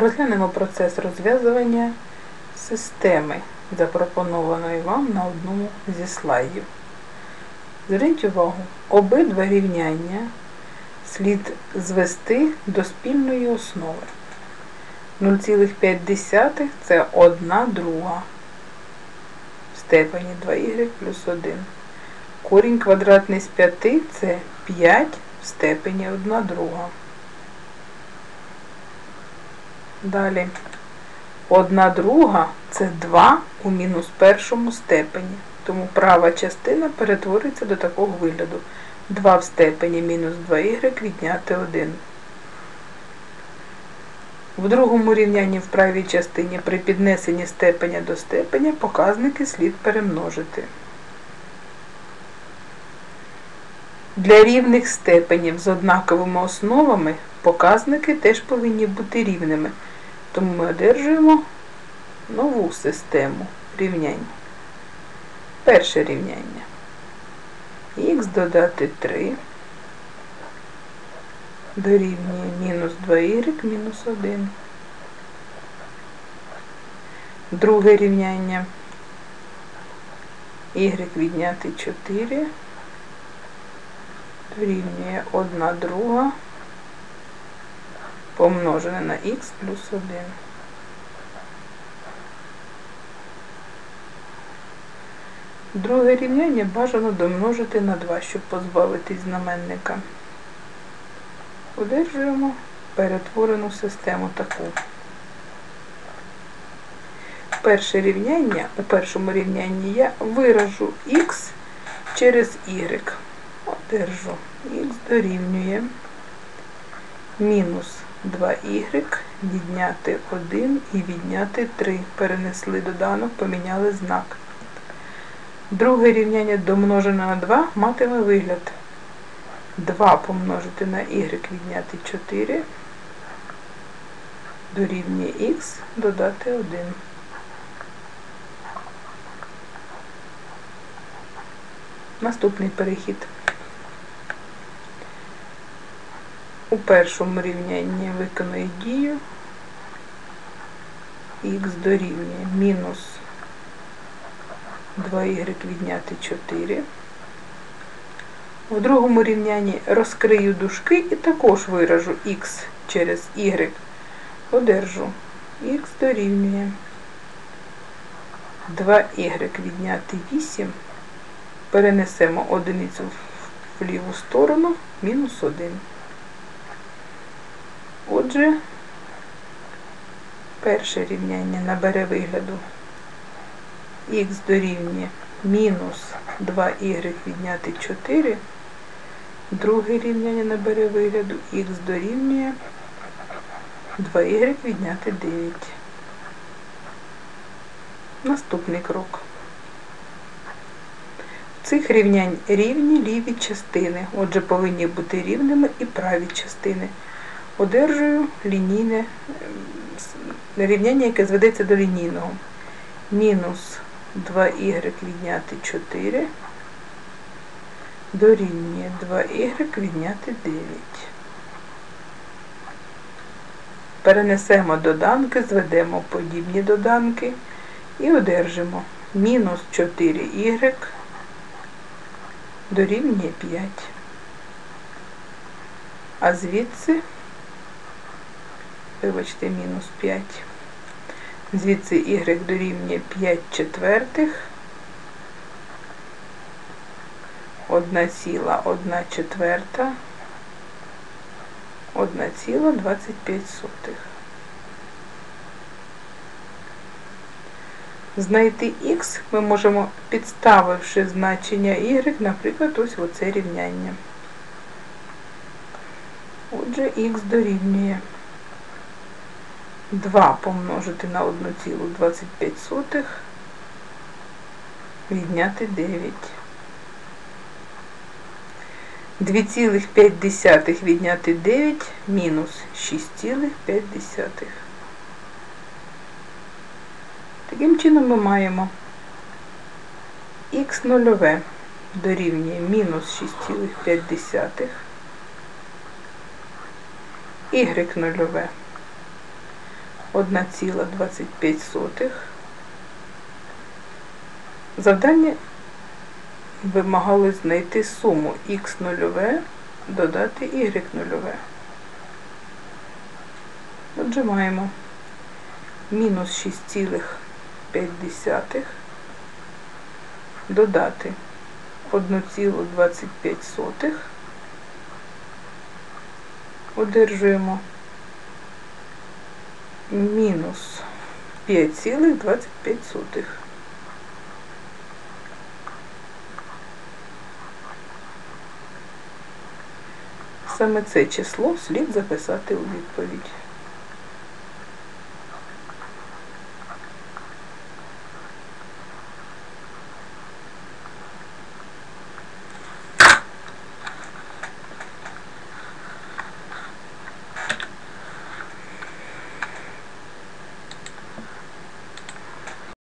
Розглянемо процес розв'язування системи, запропонованої вам на одному зі слайдів. Зверніть увагу, обидва рівняння слід звести до спільної основи. 0,5 це 1 друга в степені 2y плюс 1. Корінь квадратний з 5 це 5 в степені 1 друга. Далі. 1 друга це 2 у мінус першому степені. Тому права частина перетвориться до такого вигляду. 2 в степені мінус 2y відняти 1. В другому рівнянні в правій частині при піднесенні степеня до степеня показники слід перемножити. Для рівних степенів з однаковими основами показники теж повинні бути рівними. Тому ми одержуємо нову систему рівнянь. Перше рівняння. Х додати 3 дорівнює мінус 2y мінус 1. Друге рівняння. y відняти 4 дорівнює 1 друга помножене на х плюс 1. Друге рівняння бажано домножити на 2, щоб позбавитись знаменника. Одержуємо перетворену систему таку. Перше рівняння, у першому рівнянні я виражу х через y. Одержу х дорівнює мінус 2y, відняти 1 і відняти 3. Перенесли доданок, поміняли знак. Друге рівняння домножене на 2 матиме вигляд. 2 помножити на y відняти 4 дорівнює х додати 1. Наступний перехід. У першому рівнянні виконую дію х дорівнює мінус 2y відняти 4. У другому рівнянні розкрию дужки і також виражу х через y. Одержу х дорівнює 2y відняти 8. Перенесемо одиницю в ліву сторону, мінус 1. Отже, перше рівняння набере вигляду х дорівнює мінус 2y відняти 4, друге рівняння набере вигляду х дорівнює 2y відняти 9. Наступний крок. Цих рівнянь рівні ліві частини, отже, повинні бути рівними і праві частини. Одержую лінійне рівняння, яке зведеться до лінійного. Мінус 2y відняти 4 дорівнює 2y відняти 9. Перенесемо доданки, зведемо подібні доданки і одержимо мінус 4y дорівнює 5. А звідси, вибачте, мінус 5. Звідси y дорівнює 5 четвертих, 1 ціла 1 четверта, 1 ціла 25 сотих. Знайти х ми можемо, підставивши значення y, наприклад, ось оце рівняння. Отже, х дорівнює 2 помножити на 1,25 відняти 9. 2,5 відняти 9 мінус 6,5. Таким чином ми маємо х нульове дорівнює мінус 6,5, y нульове 1,25. Завдання вимагали знайти суму х нульове додати y нульове. Отже, маємо мінус 6,5 додати 1,25. Одержуємо мінус 5,25. Саме це число слід записати у відповідь.